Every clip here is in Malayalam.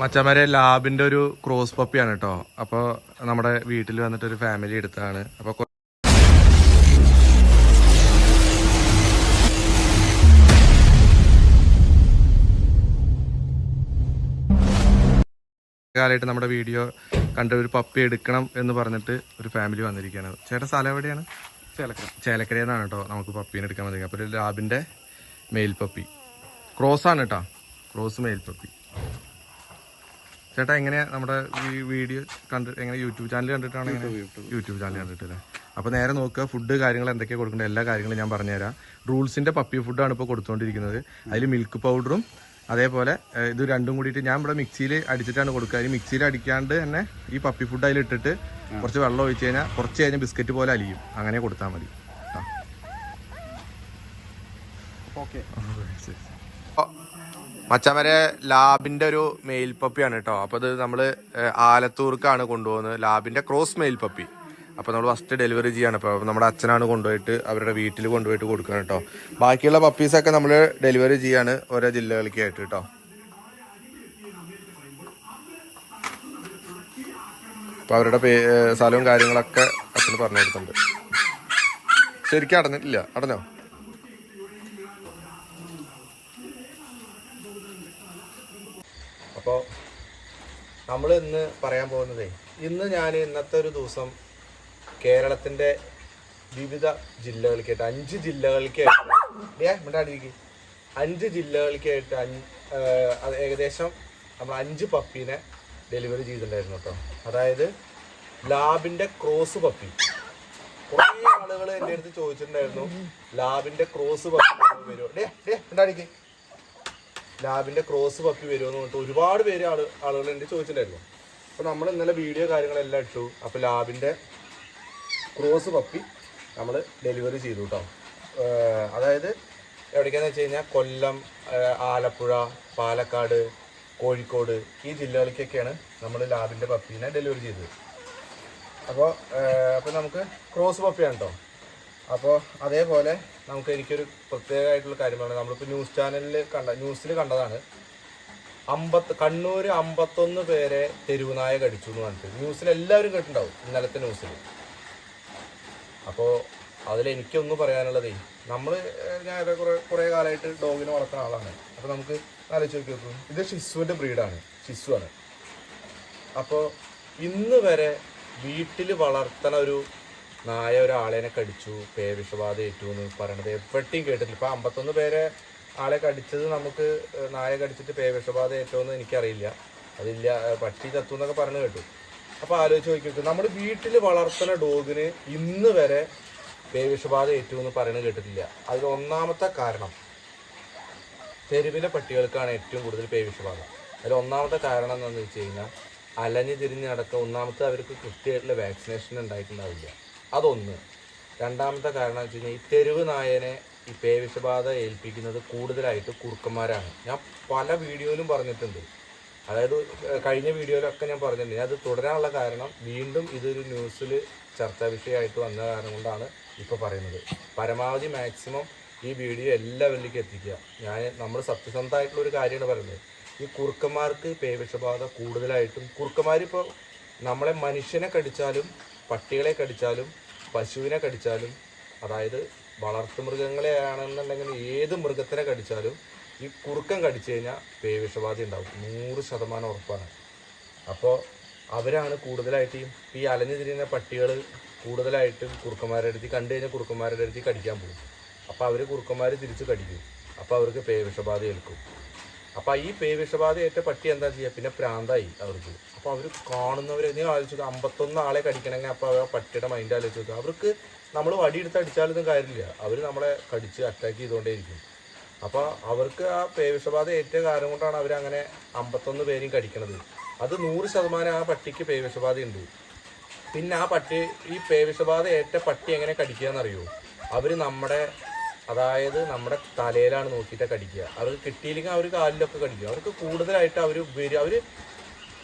മച്ചമാരെ ലാബിന്റെ ഒരു ക്രോസ് പപ്പിയാണ് കേട്ടോ അപ്പോൾ നമ്മുടെ വീട്ടിൽ വന്നിട്ട് ഒരു ഫാമിലി എടുത്താണ് അപ്പോൾ കാലമായിട്ട് നമ്മുടെ വീഡിയോ കണ്ട ഒരു പപ്പി എടുക്കണം എന്ന് പറഞ്ഞിട്ട് ഒരു ഫാമിലി വന്നിരിക്കുകയാണ്. ചേട്ടാ സ്ഥലം എവിടെയാണ്? ചേലക്കര. ചേലക്കരയിൽ നിന്നാണ് കേട്ടോ നമുക്ക് പപ്പീനെ എടുക്കാൻ വന്നിരിക്കുന്നത്. അപ്പോൾ ഒരു ലാബിന്റെ മെയിൽ പപ്പി ക്രോസ് ആണ് കേട്ടോ ക്രോസ് മെയിൽ പപ്പി ചേട്ടാ എങ്ങനെയാ നമ്മുടെ ഈ വീഡിയോ കണ്ട് എങ്ങനെ യൂട്യൂബ് ചാനൽ കണ്ടിട്ടാണ്? യൂട്യൂബ് ചാനൽ കണ്ടിട്ടല്ലേ? അപ്പോൾ നേരെ നോക്കുക ഫുഡ് കാര്യങ്ങൾ എന്തൊക്കെയാണ് കൊടുക്കേണ്ടത് എല്ലാ കാര്യങ്ങളും ഞാൻ പറഞ്ഞുതരാം. റൂൾസിന്റെ പപ്പി ഫുഡാണ് ഇപ്പോൾ കൊടുത്തുകൊണ്ടിരിക്കുന്നത് അതിൽ മിൽക്ക് പൗഡറും അതേപോലെ ഇത് രണ്ടും കൂടിയിട്ട് ഞാൻ ഇവിടെ മിക്സിയിൽ അടിച്ചിട്ടാണ് കൊടുക്കുക. അതിൽ മിക്സിയിൽ അടിക്കാണ്ട് തന്നെ ഈ പപ്പി ഫുഡ് അതിൽ ഇട്ടിട്ട് കുറച്ച് വെള്ളം ഒഴിച്ച് കഴിഞ്ഞാൽ കുറച്ച് കഴിഞ്ഞാൽ ബിസ്ക്കറ്റ് പോലെ അലിയും. അങ്ങനെ കൊടുത്താൽ മതി. ഓക്കെ. മച്ചമരെ ലാബിന്റെ ഒരു മെയിൽ കേട്ടോ. അപ്പൊ ഇത് നമ്മൾ ആലത്തൂർക്കാണ് കൊണ്ടുപോകുന്നത്. ലാബിന്റെ ക്രോസ് മെയിൽ പപ്പി അപ്പൊ നമ്മൾ ഫസ്റ്റ് ഡെലിവറി ചെയ്യാണ്. അപ്പൊ നമ്മുടെ അച്ഛനാണ് കൊണ്ടുപോയിട്ട് അവരുടെ വീട്ടിൽ കൊണ്ടുപോയിട്ട് കൊടുക്കണം കേട്ടോ. ബാക്കിയുള്ള പപ്പീസ് ഒക്കെ നമ്മൾ ഡെലിവറി ചെയ്യാണ് ഓരോ ജില്ലകളിലേക്ക് ആയിട്ട് കേട്ടോ. അപ്പൊ അവരുടെ സ്ഥലവും കാര്യങ്ങളൊക്കെ അച്ഛന് പറഞ്ഞു കൊടുത്തിട്ടുണ്ട്. ശരിക്കും അടഞ്ഞിട്ടില്ല. അടഞ്ഞോ? അപ്പോൾ നമ്മൾ ഇന്ന് പറയാൻ പോകുന്നത് ഇന്ന് ഞാൻ ഇന്നത്തെ ഒരു ദിവസം കേരളത്തിന്റെ വിവിധ ജില്ലകൾക്കായിട്ട് അഞ്ച് ജില്ലകൾക്കായിട്ട് ഏ മിണ്ടാണ്ടിരിക്കും അഞ്ച് ജില്ലകൾക്കായിട്ട് അഞ്ച് ഏകദേശം നമ്മൾ അഞ്ച് പപ്പീനെ ഡെലിവറി ചെയ്തിട്ടുണ്ടായിരുന്നു കേട്ടോ. അതായത് ലാബിന്റെ ക്രോസ് പപ്പി. കുറേ ആളുകൾ എന്റെ അടുത്ത് ചോദിച്ചിട്ടുണ്ടായിരുന്നു ലാബിന്റെ ക്രോസ് പപ്പി വരുമോ ഡേ ഡേ മിണ്ടാണ്ടിരിക്കും ലാബിന്റെ ക്രോസ് പപ്പി വരുമെന്ന് പറഞ്ഞിട്ട് ഒരുപാട് പേര് ആൾ ആളുകൾ എന്റെ ചോദിച്ചിട്ടുണ്ടായിരുന്നു. അപ്പോൾ നമ്മൾ ഇന്നലെ വീഡിയോ കാര്യങ്ങളെല്ലാം ഇട്ടു. അപ്പോൾ ലാബിന്റെ ക്രോസ് പപ്പി നമ്മൾ ഡെലിവറി ചെയ്തു കേട്ടോ അതായത് എവിടേക്കാന്ന് വെച്ച് കഴിഞ്ഞാൽ കൊല്ലം ആലപ്പുഴ പാലക്കാട് കോഴിക്കോട് ഈ ജില്ലകളിലേക്കൊക്കെയാണ് നമ്മൾ ലാബിന്റെ പപ്പീനെ ഡെലിവറി ചെയ്തത്. അപ്പോൾ അപ്പോൾ നമുക്ക് ക്രോസ് പപ്പിയാണ് കേട്ടോ അപ്പോൾ അതേപോലെ നമുക്ക് എനിക്കൊരു പ്രത്യേകമായിട്ടുള്ള കാര്യമാണ്. നമ്മളിപ്പോൾ ന്യൂസ് ചാനലിൽ കണ്ട ന്യൂസിൽ കണ്ടതാണ്. അമ്പത്ത് കണ്ണൂർ അമ്പത്തൊന്ന് പേരെ തെരുവുനായ കടിച്ചു എന്ന് പറഞ്ഞിട്ട്. ന്യൂസിൽ എല്ലാവരും കേട്ടിട്ടുണ്ടാവും ഇന്നലത്തെ ന്യൂസിൽ അപ്പോൾ അതിൽ പറയാനുള്ളതേ നമ്മൾ ഞാൻ കുറേ കുറേ കാലമായിട്ട് ഡോഗിനെ വളർത്തുന്ന ആളാണ്. അപ്പോൾ നമുക്ക് ആലോചിച്ച് നോക്കി നോക്കും. ഇത് ഷിസുവിന്റെ ബ്രീഡാണ്. ഷിസുവാണ് അപ്പോൾ ഇന്ന് വരെ വീട്ടിൽ വളർത്തണ ഒരു നായ ഒരാളേനെ കടിച്ചു പേവിഷബാധ ഏറ്റു എന്ന് പറയണത് എപ്പോഴും കേട്ടിട്ടില്ല. ഇപ്പം അമ്പത്തൊന്ന് പേരെ ആളെ കടിച്ചത് നമുക്ക് നായ കടിച്ചിട്ട് പേവിഷബാധ ഏറ്റോന്ന് എനിക്കറിയില്ല. അതില്ല പട്ടി തത്തു എന്നൊക്കെ പറഞ്ഞു കേട്ടു. അപ്പോൾ ആലോചിച്ച് നോക്കിയിട്ട് നമ്മുടെ വീട്ടിൽ വളർത്തുന്ന ഡോഗിന് ഇന്ന് വരെ പേവിഷബാധ ഏറ്റു എന്ന് പറയുന്നത് കേട്ടിട്ടില്ല. അതിൽ ഒന്നാമത്തെ കാരണം തെരുവിലെ പട്ടികൾക്കാണ് ഏറ്റവും കൂടുതൽ പേവിഷബാധ അതിൽ ഒന്നാമത്തെ കാരണം എന്താണെന്ന് വെച്ച് കഴിഞ്ഞാൽ അലഞ്ഞു തിരിഞ്ഞ് നടക്കുക ഒന്നാമത്തെ അവർക്ക് കൃത്യമായിട്ടുള്ള വാക്സിനേഷൻ ഉണ്ടായിട്ടുണ്ടാവില്ല. അതൊന്ന്. രണ്ടാമത്തെ കാരണം വെച്ച് കഴിഞ്ഞാൽ ഈ തെരുവ് നായനെ ഈ പേവിഷബാധ ഏൽപ്പിക്കുന്നത് കൂടുതലായിട്ട് കുറുക്കന്മാരാണ്. ഞാൻ പല വീഡിയോയിലും പറഞ്ഞിട്ടുണ്ട്. അതായത് കഴിഞ്ഞ വീഡിയോയിലൊക്കെ ഞാൻ പറഞ്ഞിട്ടുണ്ട്. അത് തുടരാനുള്ള കാരണം വീണ്ടും ഇതൊരു ന്യൂസിൽ ചർച്ചാ വിഷയമായിട്ട് വന്ന കാരണം കൊണ്ടാണ് ഇപ്പോൾ പറയുന്നത്. പരമാവധി മാക്സിമം ഈ വീഡിയോ എല്ലാവരിലേക്കും എത്തിക്കുക. ഞാൻ നമ്മൾ സത്യസന്ധമായിട്ടുള്ള ഒരു കാര്യമാണ് പറയുന്നത്. ഈ കുറുക്കന്മാർക്ക് പേവിഷബാധ കൂടുതലായിട്ടും കുറുക്കന്മാർ ഇപ്പോൾ നമ്മളെ മനുഷ്യനെ കടിച്ചാലും പട്ടികളെ കടിച്ചാലും പശുവിനെ കടിച്ചാലും അതായത് വളർത്തു മൃഗങ്ങളെ ആണെന്നുണ്ടെങ്കിൽ ഏത് മൃഗത്തിനെ കടിച്ചാലും ഈ കുറുക്കൻ കടിച്ചു കഴിഞ്ഞാൽ പേവിഷബാധ ഉണ്ടാവും. നൂറ് ശതമാനം ഉറപ്പാണ്. അപ്പോൾ അവരാണ് കൂടുതലായിട്ട് ഈ അലഞ്ഞു തിരിയുന്ന പട്ടികൾ കൂടുതലായിട്ടും കുറുക്കന്മാരുടെ അടുത്ത് കണ്ടു കഴിഞ്ഞാൽ കുറുക്കന്മാരുടെ അടുത്ത് കടിക്കാൻ പോകും. അപ്പോൾ അവർ കുറുക്കന്മാർ തിരിച്ച് കടിക്കും. അപ്പോൾ അവർക്ക് പേവിഷബാധ ഏൽക്കും. അപ്പോൾ ഈ പേവിഷബാധ ഏറ്റ പട്ടി എന്താ ചെയ്യുക പിന്നെ പ്രാന്തായി അവർക്ക്. അപ്പോൾ അവർ കാണുന്നവർ നീ ആലോചിച്ചു അമ്പത്തൊന്ന് ആളെ കടിക്കണമെങ്കിൽ അപ്പോൾ ആ പട്ടിയുടെ മൈൻഡ് ആലോചിച്ചു നോക്കുക അവർക്ക് നമ്മൾ വടിയെടുത്ത് അടിച്ചാലൊന്നും കാര്യമില്ല. അവർ നമ്മളെ കടിച്ച് അറ്റാക്ക് ചെയ്തുകൊണ്ടേയിരിക്കും. അപ്പോൾ അവർക്ക് ആ പേവിഷബാധ ഏറ്റ കാരണം കൊണ്ടാണ് അവർ അങ്ങനെ അമ്പത്തൊന്ന് പേരെയും കടിക്കണത്. അത് നൂറ് ശതമാനം ആ പട്ടിക്ക് പേവിഷബാധ ഉണ്ട്. പിന്നെ ആ പട്ടി ഈ പേവിഷബാധ ഏറ്റ പട്ടി എങ്ങനെ കടിക്കുക എന്നറിയോ അവർ നമ്മുടെ അതായത് നമ്മുടെ തലയിലാണ് നോക്കിയിട്ട് കടിക്കുക. അവർക്ക് കിട്ടിയില്ലെങ്കിൽ അവർ കാലിലൊക്കെ കടിക്കുക അവർക്ക് കൂടുതലായിട്ട് അവർ വരിക അവർ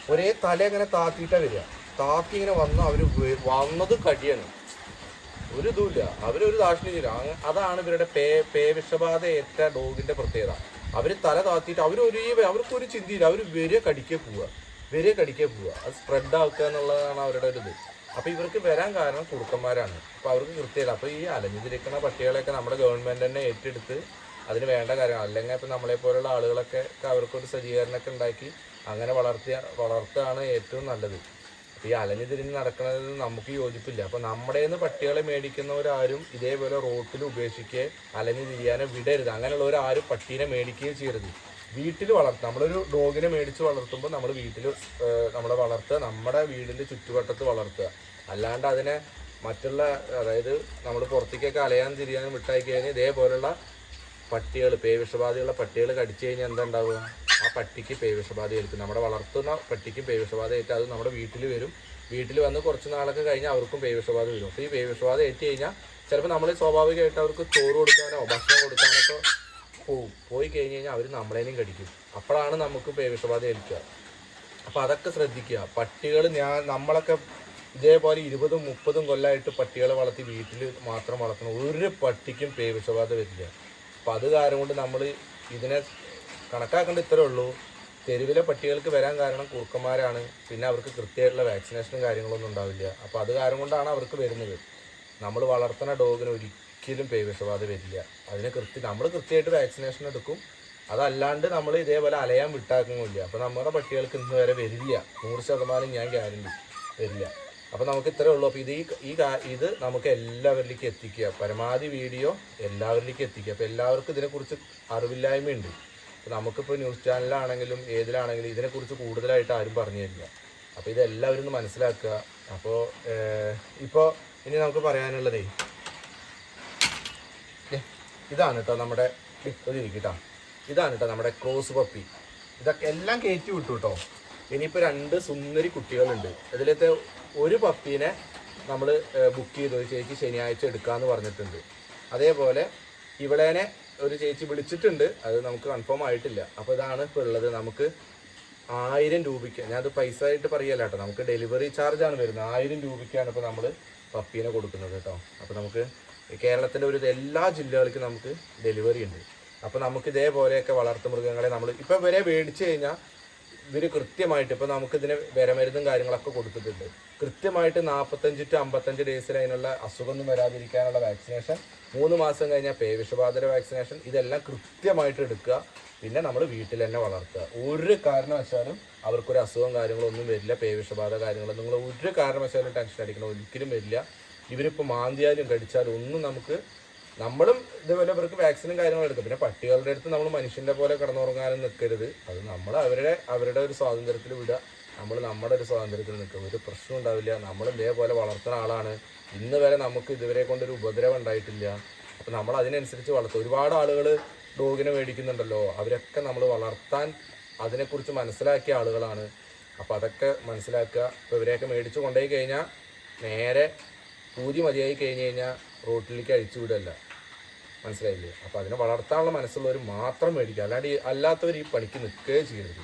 ഒരേ തല ഇങ്ങനെ താത്തിയിട്ടാണ് വരിക. താത്തി ഇങ്ങനെ വന്ന് അവർ വന്നത് കടിയാണ്. ഒരു ഇതുമില്ല. അവരൊരു ദാക്ഷിണ്യം ചെയ്യില്ല അങ്ങ- അതാണ് ഇവരുടെ പേ പേ വിഷബാധ ഏറ്റ ഡോഗിന്റെ പ്രത്യേകത. അവർ തല താത്തിയിട്ട് അവർ ഒരേ അവർക്കൊരു ചിന്തയില്ല. അവർ വരിക കടിക്കേ പോവുക. വരിക കടിക്കേ പോവുക. അത് സ്പ്രെഡ് ആക്കുക എന്നുള്ളതാണ് അവരുടെ ഒരു ഇത്. അപ്പൊ ഇവർക്ക് വരാൻ കാരണം കുറുക്കന്മാരാണ് അപ്പൊ അവർക്ക് കൃത്യമല്ല അപ്പൊ ഈ അലഞ്ഞിരിക്കുന്ന പട്ടികളെയൊക്കെ നമ്മുടെ ഗവൺമെന്റ് തന്നെ ഏറ്റെടുത്ത് അതിന് വേണ്ട കാര്യം അല്ലെങ്കിൽ ഇപ്പൊ നമ്മളെ പോലുള്ള ആളുകളൊക്കെ അവർക്കൊരു സജ്ജീകരണമൊക്കെ ഉണ്ടാക്കി അങ്ങനെ വളർത്തിയ വളർത്തുകയാണ് ഏറ്റവും നല്ലത്. ഈ അലഞ്ഞു തിരിഞ്ഞ് നടക്കുന്നത് നമുക്ക് യോജിപ്പില്ല. അപ്പൊ നമ്മുടെ നിന്ന് പട്ടികളെ മേടിക്കുന്നവരാരും ഇതേപോലെ റോട്ടിൽ ഉപേക്ഷിക്കുക അലഞ്ഞു തിരിയാനോ വിടരുത്. അങ്ങനെയുള്ളവരാരും പട്ടീനെ മേടിക്കുകയും ചെയ്യരുത്. വീട്ടിൽ വളർത്തുക നമ്മളൊരു ഡോഗിനെ മേടിച്ച് വളർത്തുമ്പോൾ നമ്മൾ വീട്ടിൽ നമ്മളെ വളർത്തുക നമ്മുടെ വീടിന്റെ ചുറ്റുവട്ടത്ത് വളർത്തുക. അല്ലാണ്ട് അതിനെ മറ്റുള്ള അതായത് നമ്മൾ പുറത്തേക്കൊക്കെ അലയാൻ തിരിയാനും വിട്ടായി കഴിഞ്ഞാൽ ഇതേപോലുള്ള പട്ടികൾ പേവിഷബാധയുള്ള പട്ടികൾ കടിച്ചു കഴിഞ്ഞാൽ എന്താ ഉണ്ടാവുക ആ പട്ടിക്ക് പേവിഷബാധ ഏൽക്കും. നമ്മുടെ വളർത്തുന്ന പട്ടിക്ക് പേവിഷബാധ ഏറ്റ് അത് നമ്മുടെ വീട്ടിൽ വരും. വീട്ടിൽ വന്ന് കുറച്ച് നാളൊക്കെ കഴിഞ്ഞാൽ അവർക്കും പേവിഷബാധ വരും. അപ്പോൾ ഈ പേവിഷബാധ ഏറ്റ് കഴിഞ്ഞാൽ ചിലപ്പോൾ നമ്മൾ സ്വാഭാവികമായിട്ട് അവർക്ക് ചോറ് കൊടുക്കാനോ ഭക്ഷണം കൊടുക്കാനൊക്കെ പോവും പോയി കഴിഞ്ഞ് കഴിഞ്ഞാൽ അവർ നമ്മളേനും കടിക്കും. അപ്പോഴാണ് നമുക്ക് വിഷബാധ ഏൽക്കുക. അപ്പം അതൊക്കെ ശ്രദ്ധിക്കുക. പട്ടികൾ ഞാൻ നമ്മളൊക്കെ ഇതേപോലെ ഇരുപതും മുപ്പതും കൊല്ലമായിട്ട് പട്ടികളെ വളർത്തി വീട്ടിൽ മാത്രം വളർത്തണം ഒരു പട്ടിക്കും പേവിഷബാധ വരില്ല. അപ്പം അത് കാരണം കൊണ്ട് നമ്മൾ ഇതിനെ കണക്കാക്കേണ്ട ഇത്രേ ഉള്ളൂ. തെരുവിലെ പട്ടികൾക്ക് വരാൻ കാരണം കുറുക്കന്മാരാണ്. പിന്നെ അവർക്ക് കൃത്യമായിട്ടുള്ള വാക്സിനേഷനും കാര്യങ്ങളൊന്നും ഉണ്ടാവില്ല. അപ്പോൾ അത് കാരണം കൊണ്ടാണ് അവർക്ക് വരുന്നത്. നമ്മൾ വളർത്തുന്ന ഡോഗിന് ഒരിക്കലും പേവിഷബാധ വരില്ല. അതിന് കൃത്യം നമ്മൾ കൃത്യമായിട്ട് വാക്സിനേഷൻ എടുക്കും. അതല്ലാണ്ട് നമ്മൾ ഇതേപോലെ അലയാൻ വിട്ടാക്കുന്നില്ല അപ്പോൾ നമ്മുടെ പട്ടികൾക്ക് ഇന്ന് വരെ വരില്ല. നൂറ് ശതമാനം ഞാൻ ഗ്യാരണ്ടി വരില്ല. അപ്പോൾ നമുക്ക് ഇത്രയേ ഉള്ളൂ. അപ്പോൾ ഇത് ഈ ഇത് നമുക്ക് എല്ലാവരിലേക്കും എത്തിക്കുക. പരമാവധി വീഡിയോ എല്ലാവരിലേക്കും എത്തിക്കുക. അപ്പോൾ എല്ലാവർക്കും ഇതിനെക്കുറിച്ച് അറിവില്ലായ്മയുണ്ട്. അപ്പോൾ നമുക്കിപ്പോൾ ന്യൂസ് ചാനലാണെങ്കിലും ഏതിലാണെങ്കിലും ഇതിനെക്കുറിച്ച് കൂടുതലായിട്ട് ആരും പറഞ്ഞു തരില്ല അപ്പോൾ ഇതെല്ലാവരും ഒന്ന് മനസ്സിലാക്കുക. അപ്പോൾ ഇപ്പോൾ ഇനി നമുക്ക് പറയാനുള്ളതേ ഇതാണ് കേട്ടോ നമ്മുടെ ഇരിക്കട്ടോ ഇതാണ് കേട്ടോ നമ്മുടെ ക്രോസ് പപ്പി ഇതൊക്കെ എല്ലാം കയറ്റി വിട്ടു കേട്ടോ ഇനിയിപ്പോൾ രണ്ട് സുന്ദരി കുട്ടികളുണ്ട്. അതിലത്തെ ഒരു പപ്പീനെ നമ്മൾ ബുക്ക് ചെയ്തു. ഒരു ചേച്ചി ശനിയാഴ്ച എടുക്കാമെന്ന് പറഞ്ഞിട്ടുണ്ട്. അതേപോലെ ഇവളേനെ ഒരു ചേച്ചി വിളിച്ചിട്ടുണ്ട്. അത് നമുക്ക് കൺഫേം ആയിട്ടില്ല. അപ്പോൾ ഇതാണ് ഇപ്പോൾ ഉള്ളത്. നമുക്ക് ആയിരം രൂപയ്ക്ക് ഞാനത് പൈസ ആയിട്ട് പറയല്ല കേട്ടോ നമുക്ക് ഡെലിവറി ചാർജാണ് വരുന്നത്. ആയിരം രൂപയ്ക്കാണ് ഇപ്പോൾ നമ്മൾ പപ്പീനെ കൊടുക്കുന്നത് കേട്ടോ. അപ്പോൾ നമുക്ക് കേരളത്തിന്റെ ഒരു എല്ലാ ജില്ലകൾക്കും നമുക്ക് ഡെലിവറി ഉണ്ട്. അപ്പോൾ നമുക്ക് ഇതേപോലെയൊക്കെ വളർത്തു മൃഗങ്ങളെ നമ്മൾ ഇപ്പം വരെ മേടിച്ചു കഴിഞ്ഞാൽ ഇവർ കൃത്യമായിട്ട് ഇപ്പോൾ നമുക്ക് ഇതിന് വിരമരുന്നും കാര്യങ്ങളൊക്കെ കൊടുത്തിട്ടുണ്ട്. കൃത്യമായിട്ട് നാൽപ്പത്തഞ്ച് ടു അമ്പത്തഞ്ച് ഡേയ്സിൽ അതിനുള്ള അസുഖമൊന്നും വരാതിരിക്കാനുള്ള വാക്സിനേഷൻ മൂന്ന് മാസം കഴിഞ്ഞാൽ പേവിഷബാധയുടെ വാക്സിനേഷൻ ഇതെല്ലാം കൃത്യമായിട്ട് എടുക്കുക. പിന്നെ നമ്മൾ വീട്ടിൽ തന്നെ വളർത്തുക. ഒരു കാരണവശാലും അവർക്കൊരു അസുഖം കാര്യങ്ങളൊന്നും വരില്ല പേവിഷബാധ കാര്യങ്ങളൊന്നും. നിങ്ങൾ ഒരു കാരണവശാലും ടെൻഷൻ അടിക്കണം ഒരിക്കലും വരില്ല. ഇവരിപ്പോൾ മാന്തിയാലും കടിച്ചാലും ഒന്നും നമുക്ക് നമ്മളും ഇതുപോലെ ഇവർക്ക് വാക്സിനും കാര്യങ്ങളും എടുക്കും. പിന്നെ പട്ടികളുടെ അടുത്ത് നമ്മൾ മനുഷ്യന്റെ പോലെ കിടന്നുറങ്ങാനും നിൽക്കരുത് അത് നമ്മൾ അവരുടെ അവരുടെ ഒരു സ്വാതന്ത്ര്യത്തിൽ വിടുക. നമ്മൾ നമ്മുടെ ഒരു സ്വാതന്ത്ര്യത്തിൽ നിൽക്കും ഒരു പ്രശ്നം ഉണ്ടാവില്ല. നമ്മൾ ഇതേപോലെ വളർത്തുന്ന ആളാണ്. ഇന്ന് വരെ നമുക്ക് ഇതുവരെ കൊണ്ടൊരു ഉപദ്രവം ഉണ്ടായിട്ടില്ല. അപ്പം നമ്മൾ അതിനനുസരിച്ച് വളർത്തും ഒരുപാട് ആളുകൾ ഡോഗിനെ മേടിക്കുന്നുണ്ടല്ലോ. അവരൊക്കെ നമ്മൾ വളർത്താൻ അതിനെക്കുറിച്ച് മനസ്സിലാക്കിയ ആളുകളാണ്. അപ്പോൾ അതൊക്കെ മനസ്സിലാക്കുക. ഇപ്പോൾ ഇവരെയൊക്കെ മേടിച്ച് കൊണ്ടുപോയി കഴിഞ്ഞാൽ നേരെ പൂതി മതിയായി കഴിഞ്ഞ് കഴിഞ്ഞാൽ റോട്ടിലേക്ക് അഴിച്ചു വിടല്ല. മനസ്സിലായില്ലേ? അപ്പോൾ അതിനെ വളർത്താനുള്ള മനസ്സുള്ളവർ മാത്രം മേടിക്കുക. അല്ലാണ്ട് അല്ലാത്തവർ ഈ പണിക്ക് നിൽക്കുകയും ചെയ്യരുത്.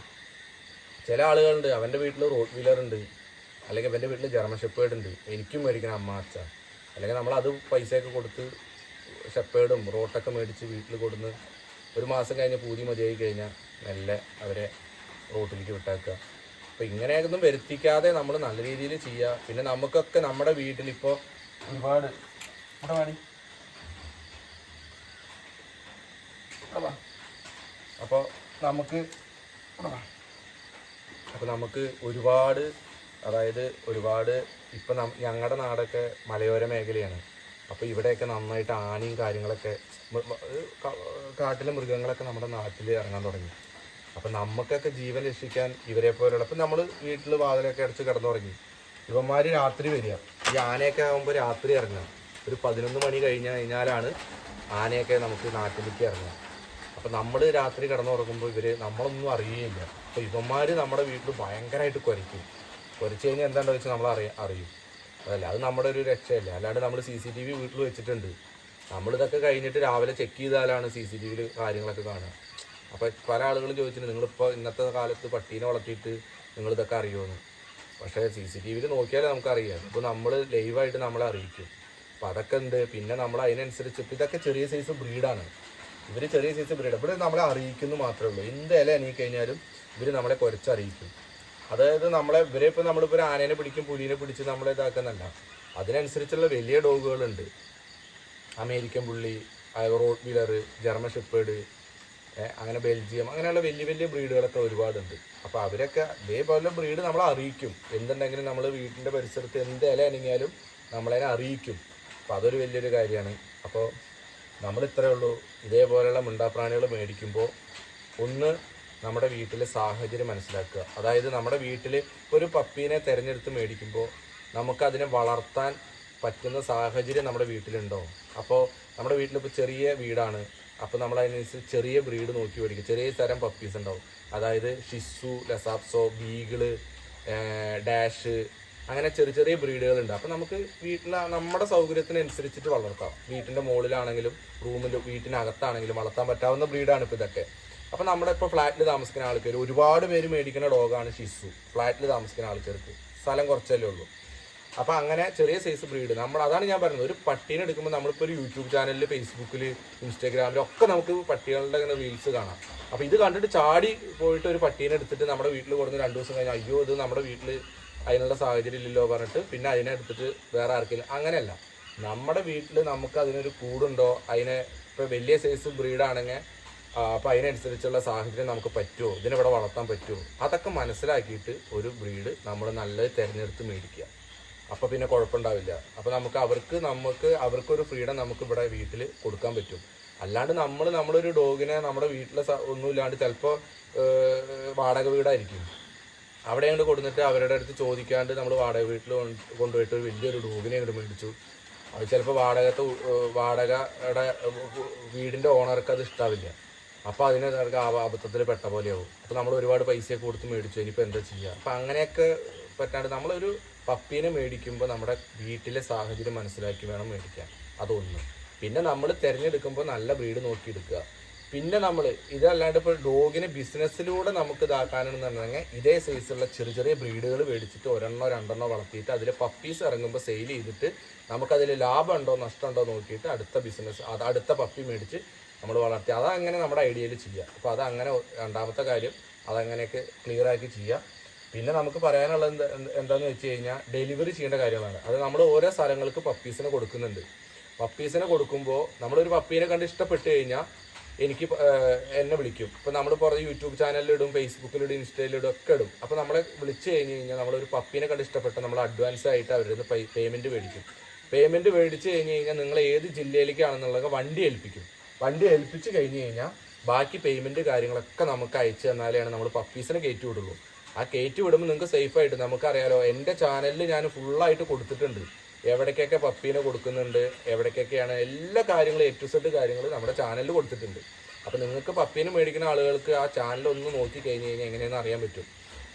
ചില ആളുകളുണ്ട് അവന്റെ വീട്ടിൽ റോഡ് വീലർ ഉണ്ട് അല്ലെങ്കിൽ അവന്റെ വീട്ടിൽ ജർമ്മൻ ഷെപ്പേഡ് ഉണ്ട്. എനിക്കും മേടിക്കണം അമ്മ അച്ഛ. അല്ലെങ്കിൽ നമ്മൾ അത് പൈസയൊക്കെ കൊടുത്ത് ഷെപ്പേഡും റോട്ടൊക്കെ മേടിച്ച് വീട്ടിൽ കൊടുന്ന് ഒരു മാസം കഴിഞ്ഞ് പൂതി മതിയായി കഴിഞ്ഞാൽ നല്ല അവരെ റോട്ടിലേക്ക് വിട്ടേക്കുക. അപ്പോൾ ഇങ്ങനെയൊന്നും വരുത്തിക്കാതെ നമ്മൾ നല്ല രീതിയിൽ ചെയ്യുക. പിന്നെ നമുക്കൊക്കെ നമ്മുടെ വീട്ടിലിപ്പോൾ ഒരുപാട്. ഇവിടെ വാടി. ഇവിടെ അപ്പോൾ നമുക്ക് അപ്പോൾ നമുക്ക് ഒരുപാട് അതായത് ഒരുപാട് ഇപ്പം ഞങ്ങളുടെ നാടൊക്കെ മലയോര മേഖലയാണ്. അപ്പോൾ ഇവിടെയൊക്കെ നന്നായിട്ട് ആനയും കാര്യങ്ങളൊക്കെ കാട്ടിലെ മൃഗങ്ങളൊക്കെ നമ്മുടെ നാട്ടിൽ ഇറങ്ങാൻ തുടങ്ങി. അപ്പം നമുക്കൊക്കെ ജീവൻ രക്ഷിക്കാൻ ഇവരെ പോലുള്ള അപ്പം നമ്മൾ വീട്ടിൽ വാതിലൊക്കെ അടച്ച് തുടങ്ങി ഇവന്മാർ രാത്രി വരിക. ഈ ആനയൊക്കെ ആകുമ്പോൾ രാത്രി ഇറങ്ങുക. ഒരു പതിനൊന്ന് മണി കഴിഞ്ഞ് കഴിഞ്ഞാലാണ് ആനയൊക്കെ നമുക്ക് നാട്ടിലേക്ക് ഇറങ്ങുക. അപ്പം നമ്മൾ രാത്രി കിടന്നുറങ്ങുമ്പോൾ ഇവർ നമ്മളൊന്നും അറിയുകയില്ല. അപ്പോൾ ഇവന്മാർ നമ്മുടെ വീട്ടിൽ ഭയങ്കരമായിട്ട് കുരയ്ക്കും. കുരച്ച് കഴിഞ്ഞാൽ എന്താണെന്ന് വെച്ചാൽ നമ്മൾ അറിയാം അറിയും. അതല്ല അത് നമ്മുടെ ഒരു രക്ഷയല്ല. അല്ലാണ്ട് നമ്മൾ സി സി ടി വി വീട്ടിൽ വെച്ചിട്ടുണ്ട്. നമ്മളിതൊക്കെ കഴിഞ്ഞിട്ട് രാവിലെ ചെക്ക് ചെയ്താലാണ് സി സി ടി വിയിൽ കാര്യങ്ങളൊക്കെ കാണുക. അപ്പോൾ പല ആളുകളും ചോദിച്ചിട്ടുണ്ട് നിങ്ങളിപ്പോൾ ഇന്നത്തെ കാലത്ത് പട്ടീനെ വളർത്തിയിട്ട് നിങ്ങളിതൊക്കെ അറിയുമെന്ന് പക്ഷേ സി സി ടി വിയിൽ നോക്കിയാലേ നമുക്കറിയാം. ഇപ്പോൾ നമ്മൾ ലൈവായിട്ട് നമ്മളെ അറിയിക്കും. അപ്പോൾ അതൊക്കെ ഉണ്ട് പിന്നെ നമ്മൾ അതിനനുസരിച്ച് ഇതൊക്കെ ചെറിയ സൈസ് ബ്രീഡാണ് ഇവർ ചെറിയ സൈസ് ബ്രീഡ് ഇവിടെ നമ്മളെ അറിയിക്കുന്നു മാത്രമേ ഉള്ളൂ. എന്ത് ഇല അനങ്ങി കഴിഞ്ഞാലും ഇവർ നമ്മളെ കുരച്ചറിയിക്കും. അതായത് നമ്മളെ ഇവരെ ഇപ്പോൾ നമ്മളിപ്പോൾ ഒരു ആനേനെ പിടിക്കും പുലിനെ പിടിച്ച് നമ്മളെ ഇതാക്കുന്നല്ല. അതിനനുസരിച്ചുള്ള വലിയ ഡോഗുകളുണ്ട് American bully Rottweiler German shepherd അങ്ങനെ ബെൽജിയം അങ്ങനെയുള്ള വലിയ വലിയ ബ്രീഡുകളൊക്കെ ഒരുപാടുണ്ട്. അപ്പോൾ അവരൊക്കെ ഇതേപോലെ ബ്രീഡ് നമ്മളെ അറിയിക്കും. എന്തുണ്ടെങ്കിലും നമ്മൾ വീട്ടിന്റെ പരിസരത്ത് എന്ത് ഇല അനങ്ങിയാലും നമ്മളതിനെ അറിയിക്കും. അപ്പോൾ അതൊരു വലിയൊരു കാര്യമാണ്. അപ്പോൾ നമ്മൾ ഇത്രയേ ഉള്ളൂ. ഇതേപോലെയുള്ള മിണ്ടാപ്രാണികൾ മേടിക്കുമ്പോൾ ഒന്ന് നമ്മുടെ വീട്ടിലെ സാഹചര്യം മനസ്സിലാക്കുക. അതായത് നമ്മുടെ വീട്ടിൽ ഒരു പപ്പീനെ തിരഞ്ഞെടുത്ത് മേടിക്കുമ്പോൾ നമുക്കതിനെ വളർത്താൻ പറ്റുന്ന സാഹചര്യം നമ്മുടെ വീട്ടിലുണ്ടോ? അപ്പോൾ നമ്മുടെ വീട്ടിലിപ്പോൾ ചെറിയ വീടാണ്. അപ്പോൾ നമ്മൾ അതിനനുസരിച്ച് ചെറിയ ബ്രീഡ് നോക്കി മേടിക്കും. ചെറിയ തരം പപ്പീസ് ഉണ്ടാവും. അതായത് ഷിസു ലസാപ്സോ ബീഗിൾ ഡാഷ് അങ്ങനെ ചെറിയ ചെറിയ ബ്രീഡുകളുണ്ട് അപ്പോൾ നമുക്ക് വീട്ടിൽ നമ്മുടെ സൗകര്യത്തിനനുസരിച്ചിട്ട് വളർത്താം. വീട്ടിന്റെ മുകളിലാണെങ്കിലും റൂമിന്റെ വീട്ടിനകത്താണെങ്കിലും വളർത്താൻ പറ്റാവുന്ന ബ്രീഡാണ് ഇപ്പോൾ ഇതൊക്കെ. അപ്പോൾ നമ്മുടെ ഇപ്പോൾ ഫ്ലാറ്റിൽ താമസിക്കുന്ന ആൾക്കാർ ഒരുപാട് പേര് മേടിക്കുന്ന ഡോഗാണ് ഷിസു. ഫ്ലാറ്റിൽ താമസിക്കുന്ന ആൾക്കാർക്ക് സ്ഥലം കുറച്ചല്ലേ ഉള്ളൂ. അപ്പോൾ അങ്ങനെ ചെറിയ സൈസ് ബ്രീഡ് നമ്മൾ അതാണ് ഞാൻ പറയുന്നത് ഒരു പട്ടീനെ എടുക്കുമ്പോൾ നമ്മളിപ്പോൾ ഒരു യൂട്യൂബ് ചാനലിൽ ഫേസ്ബുക്കിൽ ഇൻസ്റ്റാഗ്രാമിൽ ഒക്കെ നമുക്ക് പട്ടികളുടെ ഇങ്ങനെ റീൽസ് കാണാം. അപ്പോൾ ഇത് കണ്ടിട്ട് ചാടി പോയിട്ട് ഒരു പട്ടീനെ എടുത്തിട്ട് നമ്മുടെ വീട്ടിൽ കൊടുന്ന് രണ്ട് ദിവസം കഴിഞ്ഞാൽ അയ്യോ ഇത് നമ്മുടെ വീട്ടിൽ അതിനുള്ള സാഹചര്യം ഇല്ലല്ലോ പറഞ്ഞിട്ട് പിന്നെ അതിനെ എടുത്തിട്ട് വേറെ ആർക്കില്ല അങ്ങനെയല്ല. നമ്മുടെ വീട്ടിൽ നമുക്ക് അതിനൊരു കൂടുണ്ടോ? അതിനെ ഇപ്പോൾ വലിയ സൈസ് ബ്രീഡാണെങ്കിൽ അപ്പോൾ അതിനനുസരിച്ചുള്ള സാഹചര്യം നമുക്ക് പറ്റുമോ ഇതിനിവിടെ വളർത്താൻ പറ്റുമോ അതൊക്കെ മനസ്സിലാക്കിയിട്ട് ഒരു ബ്രീഡ് നമ്മൾ നല്ലത് തിരഞ്ഞെടുത്ത് മേടിക്കുക. അപ്പോൾ പിന്നെ കുഴപ്പമുണ്ടാവില്ല. അപ്പോൾ നമുക്ക് അവർക്ക് നമുക്ക് അവർക്കൊരു ഫ്രീഡം നമുക്ക് ഇവിടെ വീട്ടിൽ കൊടുക്കാൻ പറ്റും. അല്ലാണ്ട് നമ്മൾ നമ്മളൊരു ഡോഗിനെ നമ്മുടെ വീട്ടിലെ ഒന്നുമില്ലാണ്ട് ചിലപ്പോൾ വാടക വീടായിരിക്കും. അവിടെ അങ്ങോട്ട് കൊടുത്തിട്ട് അവരുടെ അടുത്ത് ചോദിക്കാണ്ട് നമ്മൾ വാടക വീട്ടിൽ കൊണ്ട് കൊണ്ടുപോയിട്ട് ഒരു വലിയൊരു ഡോഗിനെ അങ്ങോട്ട് മേടിച്ചു. അത് ചിലപ്പോൾ വാടകത്തെ വാടകയുടെ വീടിന്റെ ഓണർക്ക് അത് ഇഷ്ടാവില്ല. അപ്പോൾ അതിനെ അബദ്ധത്തിൽ പെട്ട പോലെയാവും. അപ്പോൾ നമ്മൾ ഒരുപാട് പൈസയൊക്കെ കൊടുത്ത് മേടിച്ചു. ഇനിയിപ്പോൾ എന്താ ചെയ്യുക അപ്പോൾ അങ്ങനെയൊക്കെ പറ്റാണ്ട് നമ്മളൊരു പപ്പീനെ മേടിക്കുമ്പോൾ നമ്മുടെ വീട്ടിലെ സാഹചര്യം മനസ്സിലാക്കി വേണം മേടിക്കാൻ. അതൊന്ന്. പിന്നെ നമ്മൾ തിരഞ്ഞെടുക്കുമ്പോൾ നല്ല ബ്രീഡ് നോക്കി എടുക്കുക പിന്നെ നമ്മൾ ഇതല്ലാണ്ട് ഇപ്പോൾ ഡോഗിനെ ബിസിനസ്സിലൂടെ നമുക്ക് ഇതാക്കാനെന്നുണ്ടെങ്കിൽ ഇതേ സൈസുള്ള ചെറിയ ചെറിയ ബ്രീഡുകൾ മേടിച്ചിട്ട് ഒരെണ്ണോ രണ്ടെണ്ണോ വളർത്തിയിട്ട് അതിൽ പപ്പീസ് ഇറങ്ങുമ്പോൾ സെയിൽ ചെയ്തിട്ട് നമുക്കതിൽ ലാഭം ഉണ്ടോ നഷ്ടമുണ്ടോ നോക്കിയിട്ട് അടുത്ത ബിസിനസ് അത് അടുത്ത പപ്പി മേടിച്ച് നമ്മൾ വളർത്തി. അതങ്ങനെ നമ്മുടെ ഐഡിയയിൽ ചെയ്യുക അപ്പോൾ അതങ്ങനെ രണ്ടാമത്തെ കാര്യം അതങ്ങനെയൊക്കെ ക്ലിയറാക്കി ചെയ്യുക പിന്നെ നമുക്ക് പറയാനുള്ളത് എന്താ എന്ത് എന്താന്ന് വെച്ച് കഴിഞ്ഞാൽ ഡെലിവറി ചെയ്യേണ്ട കാര്യങ്ങളാണ് അത് നമ്മൾ ഓരോ സ്ഥലങ്ങൾക്ക് പപ്പീസിന് കൊടുക്കുന്നുണ്ട്. പപ്പീസിനെ കൊടുക്കുമ്പോൾ നമ്മളൊരു പപ്പീനെ കണ്ട് ഇഷ്ടപ്പെട്ട് കഴിഞ്ഞാൽ എനിക്ക് എന്നെ വിളിക്കും. ഇപ്പം നമ്മൾ പുറത്ത് യൂട്യൂബ് ചാനലിലിടും ഫേസ്ബുക്കിലിടും ഇൻസ്റ്റയിലിടും ഒക്കെ ഇടും. അപ്പോൾ നമ്മളെ വിളിച്ച് കഴിഞ്ഞ് കഴിഞ്ഞാൽ നമ്മളൊരു പപ്പീനെ കണ്ട് ഇഷ്ടപ്പെട്ട് നമ്മൾ അഡ്വാൻസ് ആയിട്ട് അവരുടെ നിന്ന് പേയ്മെന്റ് മേടിക്കും. പേയ്മെന്റ് മേടിച്ച് കഴിഞ്ഞ് കഴിഞ്ഞാൽ നിങ്ങൾ ഏത് ജില്ലയിലേക്കാണെന്നുള്ളത് വണ്ടി ഏൽപ്പിക്കും. വണ്ടി ഏൽപ്പിച്ച് കഴിഞ്ഞ് കഴിഞ്ഞാൽ ബാക്കി പേയ്മെന്റ് കാര്യങ്ങളൊക്കെ നമുക്ക് അയച്ചു തന്നാലാണ് നമ്മൾ പപ്പീസിനെ കയറ്റി വിടുള്ളൂ. ആ കയറ്റി വിടുമ്പോൾ നിങ്ങൾക്ക് സേഫ് ആയിട്ട് നമുക്കറിയാലോ. എന്റെ ചാനലിൽ ഞാൻ ഫുള്ളായിട്ട് കൊടുത്തിട്ടുണ്ട്. എവിടേക്കൊക്കെ പപ്പീനെ കൊടുക്കുന്നുണ്ട് എവിടേക്കൊക്കെയാണ് എല്ലാ കാര്യങ്ങളും എ ടു സെഡ് കാര്യങ്ങൾ നമ്മുടെ ചാനലിൽ കൊടുത്തിട്ടുണ്ട്. അപ്പോൾ നിങ്ങൾക്ക് പപ്പീനെ മേടിക്കുന്ന ആളുകൾക്ക് ആ ചാനൽ ഒന്ന് നോക്കി കഴിഞ്ഞ് കഴിഞ്ഞാൽ എങ്ങനെയെന്ന് അറിയാൻ പറ്റും.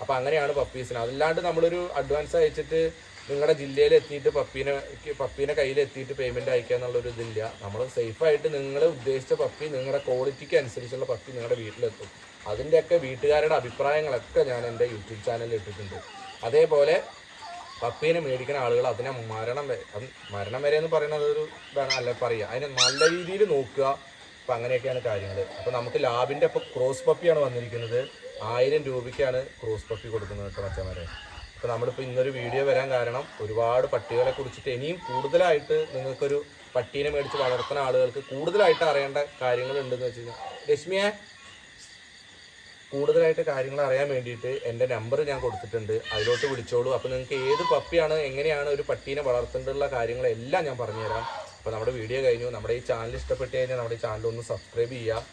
അപ്പോൾ അങ്ങനെയാണ് പപ്പീസിന്. അതല്ലാണ്ട് നമ്മളൊരു അഡ്വാൻസ് അയച്ചിട്ട് നിങ്ങളുടെ ജില്ലയിൽ എത്തിയിട്ട് പപ്പീനെ പപ്പീനെ കയ്യിൽ എത്തിയിട്ട് പേയ്മെന്റ് അയക്കുക എന്നുള്ളൊരു ഇതില്ല. നമ്മൾ സേഫായിട്ട് നിങ്ങൾ ഉദ്ദേശിച്ച പപ്പി നിങ്ങളുടെ ക്വാളിറ്റിക്ക് അനുസരിച്ചുള്ള പപ്പി നിങ്ങളുടെ വീട്ടിലെത്തും. അതിന്റെയൊക്കെ വീട്ടുകാരുടെ അഭിപ്രായങ്ങളൊക്കെ ഞാൻ എന്റെ യൂട്യൂബ് ചാനലിൽ ഇട്ടിട്ടുണ്ട്. അതേപോലെ പപ്പീനെ മേടിക്കുന്ന ആളുകൾ അതിനെ മരണം വരെ മരണം വരെ എന്ന് പറയുന്നത് ഒരു ഇതാണ് അല്ല പറയുക അതിനെ നല്ല രീതിയിൽ നോക്കുക. അപ്പം അങ്ങനെയൊക്കെയാണ് കാര്യങ്ങൾ അപ്പോൾ നമുക്ക് ലാബിന്റെ ഇപ്പോൾ ക്രോസ് പപ്പിയാണ് വന്നിരിക്കുന്നത്. ആയിരം രൂപയ്ക്കാണ് ക്രോസ് പപ്പി കൊടുക്കുന്നത് കേട്ടോ മച്ചന്മാരെ അപ്പോൾ നമ്മളിപ്പോൾ ഇന്നൊരു വീഡിയോ വരാൻ കാരണം ഒരുപാട് പട്ടികളെ കുറിച്ചിട്ട് ഇനിയും കൂടുതലായിട്ട് നിങ്ങൾക്കൊരു പട്ടീനെ മേടിച്ച് വളർത്തുന്ന ആളുകൾക്ക് കൂടുതലായിട്ട് അറിയേണ്ട കാര്യങ്ങൾ ഉണ്ടെന്ന് വെച്ച് കഴിഞ്ഞാൽ രശ്മിയെ കൂടുതലായിട്ട് കാര്യങ്ങൾ അറിയാൻ വേണ്ടിയിട്ട് എന്റെ നമ്പർ ഞാൻ കൊടുത്തിട്ടുണ്ട്. അതിലോട്ട് വിളിച്ചോളൂ. അപ്പോൾ നിങ്ങൾക്ക് ഏത് പപ്പിയാണ് എങ്ങനെയാണ് ഒരു പട്ടീനെ വളർത്തേണ്ടുള്ള കാര്യങ്ങളെല്ലാം ഞാൻ പറഞ്ഞുതരാം. അപ്പോൾ നമ്മുടെ വീഡിയോ കഴിഞ്ഞു. നമ്മുടെ ഈ ചാനൽ ഇഷ്ടപ്പെട്ട് കഴിഞ്ഞാൽ നമ്മുടെ ഈ ചാനൽ ഒന്ന് സബ്സ്ക്രൈബ് ചെയ്യുക.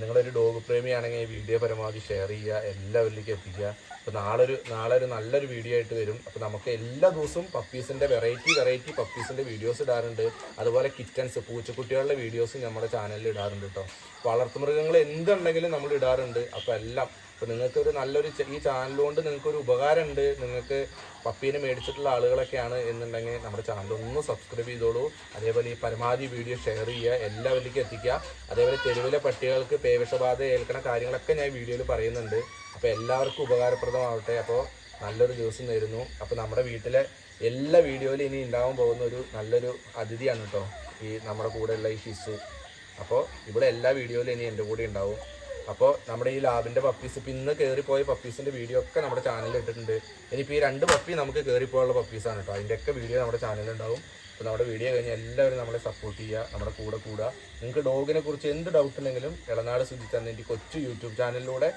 നിങ്ങളൊരു ഡോഗ് പ്രേമിയാണെങ്കിൽ ഈ വീഡിയോ പരമാവധി ഷെയർ ചെയ്യുക. എല്ലാവരിലേക്കും എത്തിക്കുക. അപ്പോൾ നാളെ ഒരു നാളെ ഒരു നല്ലൊരു വീഡിയോ ആയിട്ട് വരും. അപ്പോൾ നമുക്ക് എല്ലാ ദിവസവും പപ്പീസിന്റെ വെറൈറ്റി വെറൈറ്റി പപ്പീസിന്റെ വീഡിയോസ് ഇടാറുണ്ട്. അതുപോലെ കിറ്റൻസ് പൂച്ചക്കുട്ടികളുടെ വീഡിയോസും നമ്മുടെ ചാനലിൽ ഇടാറുണ്ട് കേട്ടോ വളർത്തുമൃഗങ്ങൾ എന്തുണ്ടെങ്കിലും നമ്മൾ ഇടാറുണ്ട്. അപ്പോൾ എല്ലാം അപ്പോൾ നിങ്ങൾക്ക് ഒരു നല്ലൊരു ഈ ചാനൽ കൊണ്ട് നിങ്ങൾക്ക് ഒരു ഉപകാരമുണ്ട്. നിങ്ങൾക്ക് പപ്പീനെ മേടിച്ചിട്ടുള്ള ആളുകളൊക്കെയാണ് എന്നുണ്ടെങ്കിൽ നമ്മുടെ ചാനൽ ഒന്ന് സബ്സ്ക്രൈബ് ചെയ്തോളൂ. അതേപോലെ ഈ പരമാവധി വീഡിയോ ഷെയർ ചെയ്യുക എല്ലാവരിലേക്കും എത്തിക്കുക. അതേപോലെ തെരുവിലെ പട്ടികൾക്ക് പേവിഷബാധ ഏൽക്കണ കാര്യങ്ങളൊക്കെ ഞാൻ വീഡിയോയിൽ പറയുന്നുണ്ട്. അപ്പോൾ എല്ലാവർക്കും ഉപകാരപ്രദമാവട്ടെ. അപ്പോൾ നല്ലൊരു ദിവസം നേരുന്നു. അപ്പോൾ നമ്മുടെ വീട്ടിലെ എല്ലാ വീഡിയോയിലും ഇനി ഉണ്ടാവാൻ പോകുന്ന ഒരു നല്ലൊരു അതിഥിയാണ് കേട്ടോ ഈ നമ്മുടെ കൂടെയുള്ള ഈ ഷിസു അപ്പോൾ ഇവിടെ എല്ലാ വീഡിയോയിലും ഇനി എന്റെ കൂടെ ഉണ്ടാവും. അപ്പോൾ നമ്മുടെ ഈ ലാബിന്റെ പപ്പീസ് ഇപ്പം ഇന്ന് കയറിപ്പോയ പപ്പീസിന്റെ വീഡിയോ ഒക്കെ നമ്മുടെ ചാനലിൽ ഇട്ടിട്ടുണ്ട്. ഇനിയിപ്പോൾ ഈ രണ്ട് പപ്പി നമുക്ക് കയറിപ്പോയുള്ള പപ്പീസാണ് കേട്ടോ അതിന്റെയൊക്കെ വീഡിയോ നമ്മുടെ ചാനലിൽ ഉണ്ടാവും. അപ്പോൾ നമ്മുടെ വീഡിയോ കഴിഞ്ഞ് എല്ലാവരും നമ്മളെ സപ്പോർട്ട് ചെയ്യുക നമ്മുടെ കൂടെ കൂടുക. നിങ്ങൾക്ക് ഡോഗിനെ കുറിച്ച് എന്ത് ഡൗട്ട് ഉണ്ടെങ്കിലും ഇളനാട് സുജിത്ത് എന്റെ കൊച്ചു യൂട്യൂബ് ചാനലിലൂടെ